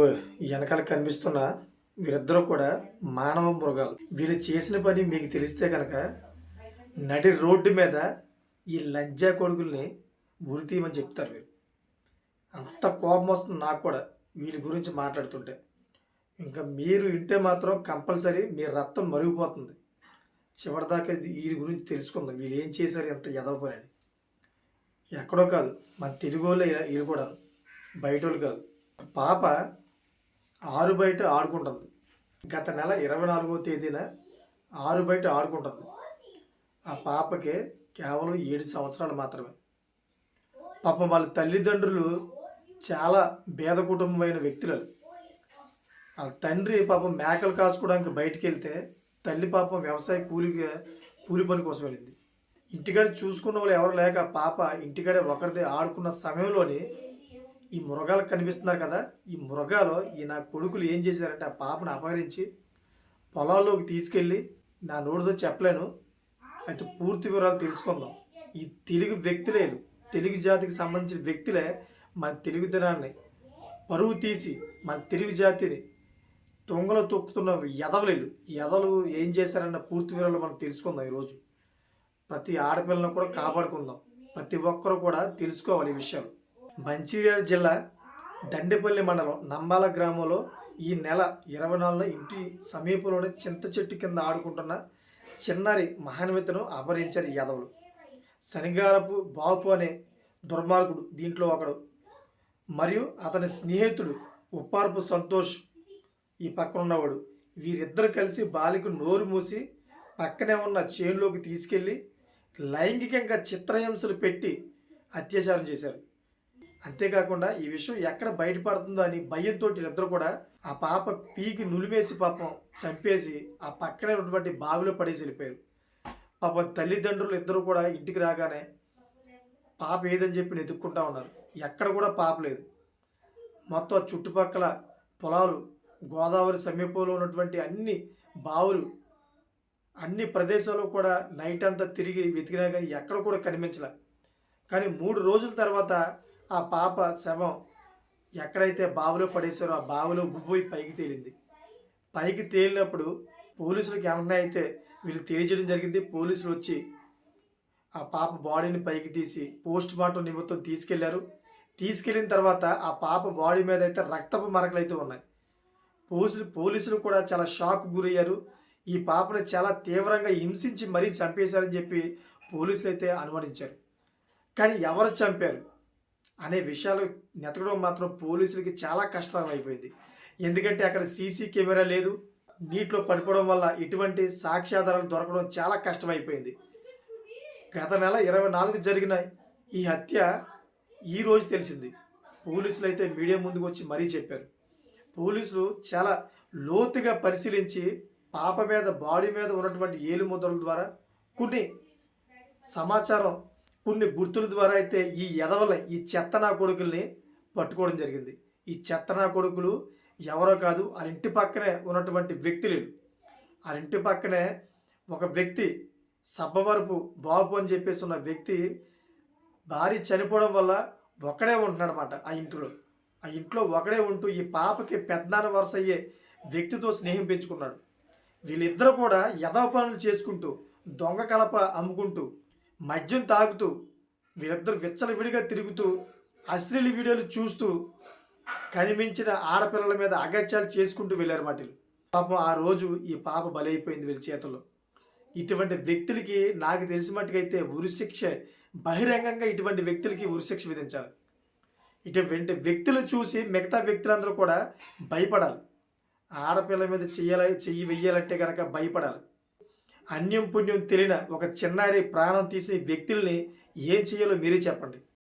ఇదిగో వెనకాల కనిపిస్తున్న వీరిద్దరూ కూడా మానవ మృగాలు. వీళ్ళు చేసిన పని మీకు తెలిస్తే కనుక నడి రోడ్డు మీద ఈ లంజా కొడుకుల్ని ఉరితీయమని చెప్తారు వీళ్ళు. అంత కోపం వస్తుంది నాకు కూడా వీళ్ళ గురించి మాట్లాడుతుంటే. ఇంకా మీరు వింటే మాత్రం కంపల్సరీ మీ రక్తం మరిగిపోతుంది. చివరిదాకా వీరి గురించి తెలుసుకుందాం. వీళ్ళు ఏం చేశారు ఎంత ఎదవ ఎక్కడో కాదు మన తెలుగు వాళ్ళు వీళ్ళు కూడా బయట వాళ్ళు కాదు. పాప ఆరు బయట ఆడుకుంటుంది. గత నెల ఇరవై నాలుగో తేదీన ఆరు బయట ఆడుకుంటుంది. ఆ పాపకి కేవలం ఏడు సంవత్సరాలు మాత్రమే. పాపం వాళ్ళ తల్లిదండ్రులు చాలా పేద కుటుంబమైన వ్యక్తులు వాళ్ళ తండ్రి పాపం మేకలు కాసుకోవడానికి బయటికి వెళ్తే తల్లి పాపం వ్యవసాయ కూలికి కూలి పని కోసం వెళ్ళింది. ఇంటికాడ చూసుకున్న వాళ్ళు ఎవరు లేక పాప ఇంటికాడే ఒకరిదే ఆడుకున్న సమయంలోని ఈ మృగాలు కనిపిస్తున్నారు కదా ఈ మృగాలు ఈ నా కొడుకులు ఏం చేశారంటే ఆ పాపను అపహరించి పొలాల్లోకి తీసుకెళ్ళి నా నోటితో చెప్పలేను. అయితే పూర్తి వివరాలు తెలుసుకుందాం. ఈ తెలుగు వ్యక్తులే తెలుగు జాతికి సంబంధించిన వ్యక్తులే మన తెలుగుదనాన్ని పరువు తీసి మన తెలుగు జాతిని తొంగలో తొక్కుతున్న ఎదవలేలు ఎదలు ఏం చేశారన్న పూర్తి వివరాలు మనం తెలుసుకుందాం ఈరోజు. ప్రతి ఆడపిల్లను కూడా కాపాడుకుందాం. ప్రతి ఒక్కరు కూడా తెలుసుకోవాలి ఈ విషయాలు. మంచిర్యాల జిల్లా దండేపల్లి మండలం నంబాల గ్రామంలో ఈ నెల ఇరవై నాలుగున ఇంటి సమీపంలోని చింత చెట్టు కింద ఆడుకుంటున్న చిన్నారి మహాన్వితను అపహరించారు యాదవులు. శనిగారపు బాపు అనే దుర్మార్గుడు దీంట్లో ఒకడు. మరియు అతని స్నేహితుడు ఉప్పారపు సంతోష్ ఈ పక్కన ఉన్నవాడు వీరిద్దరు కలిసి బాలిక నోరు మూసి పక్కనే ఉన్న చేనులోకి తీసుకెళ్ళి లైంగికంగా చిత్రహింసలు పెట్టి అత్యాచారం చేశారు. అంతేకాకుండా ఈ విషయం ఎక్కడ బయటపడుతుందో అని భయంతో ఇద్దరు కూడా ఆ పాప పీకి నులిమేసి పాపం చంపేసి ఆ పక్కనే ఉన్నటువంటి బావిలో పడేసి వెళ్ళిపోయారు. పాపం తల్లిదండ్రులు ఇద్దరు కూడా ఇంటికి రాగానే పాప ఏదని చెప్పి వెతుక్కుంటా ఉన్నారు. ఎక్కడ కూడా పాప లేదు. మొత్తం ఆ చుట్టుపక్కల పొలాలు గోదావరి సమీపంలో ఉన్నటువంటి అన్ని బావులు అన్ని ప్రదేశాలు కూడా నైట్ అంతా తిరిగి వెతికినా కానీ ఎక్కడ కూడా కనిపించలే. కానీ మూడు రోజుల తర్వాత ఆ పాప శవం ఎక్కడైతే బావిలో పడేసారో ఆ బావిలో ఉబ్బిపోయి పైకి తేలింది. పైకి తేలినప్పుడు పోలీసులకు ఏమన్నా అయితే వీళ్ళు తేల్చడం జరిగింది. పోలీసులు వచ్చి ఆ పాప బాడీని పైకి తీసి పోస్ట్ మార్టం నిమిత్తం తీసుకెళ్ళారు. తీసుకెళ్ళిన తర్వాత ఆ పాప బాడీ మీద అయితే రక్తపు మరకలు అయితే ఉన్నాయి. పోలీసులు పోలీసులు కూడా చాలా షాక్ గురయ్యారు. ఈ పాపను చాలా తీవ్రంగా హింసించి మరీ చంపేశారని చెప్పి పోలీసులు అయితే అనుమానించారు. కానీ ఎవరు చంపారు? అనే విషయాలు నెతకడం మాత్రం పోలీసులకి చాలా కష్టతరం అయిపోయింది ఎందుకంటే అక్కడ సీసీ కెమెరా లేదు. నీటిలో పడిపోవడం వల్ల ఎటువంటి సాక్ష్యాధారాలు దొరకడం చాలా కష్టమైపోయింది. గత నెల ఇరవై నాలుగు జరిగిన ఈ హత్య ఈ రోజు తెలిసింది. పోలీసులు అయితే మీడియా ముందుకు వచ్చి మరీ చెప్పారు. పోలీసులు చాలా లోతుగా పరిశీలించి పాప మీద బాడీ మీద ఉన్నటువంటి ఏలు ముద్రల ద్వారా కొన్ని సమాచారం కొన్ని గుర్తుల ద్వారా అయితే ఈ ఎదవల ఈ చెత్తనా కొడుకుల్ని పట్టుకోవడం జరిగింది. ఈ చెత్తనా కొడుకులు ఎవరో కాదు ఆ ఇంటి పక్కనే ఉన్నటువంటి వ్యక్తులు ఆ ఇంటి పక్కనే ఒక వ్యక్తి సబ్బవరపు బాబు అని చెప్పేసి ఉన్న వ్యక్తి భార్య చనిపోవడం వల్ల ఒకడే ఉంటున్నాడనమాట ఆ ఇంట్లో. ఆ ఇంట్లో ఒకడే ఉంటూ ఈ పాపకి పెద్దనాన్న వరుస అయ్యే వ్యక్తితో స్నేహం పెంచుకున్నాడు. వీళ్ళిద్దరూ కూడా యథా పనులు చేసుకుంటూ దొంగ కలప అమ్ముకుంటూ మద్యం తాగుతూ వీళ్ళిద్దరు విచ్చలవిడిగా తిరుగుతూ అశ్లీల వీడియోలు చూస్తూ కనిపించిన ఆడపిల్లల మీద అగత్యాలు చేసుకుంటూ వెళ్ళారు మాటలు పాపం ఆ రోజు ఈ పాప బలైపోయింది వీళ్ళ చేతుల్లో. ఇటువంటి వ్యక్తులకి నాకు తెలిసి మట్టుకైతే ఉరిశిక్ష బహిరంగంగా ఇటువంటి వ్యక్తులకి ఉరిశిక్ష విధించాలి. ఇటువంటి వ్యక్తులు చూసి మిగతా వ్యక్తులందరూ కూడా భయపడాలి. ఆడపిల్ల మీద చెయ్యాలి చెయ్యి వెయ్యాలంటే కనుక భయపడాలి. అన్యం పుణ్యం తెలియన ఒక చిన్నారి ప్రాణం తీసే వ్యక్తుల్ని ఏం చేయాలో మీరే చెప్పండి.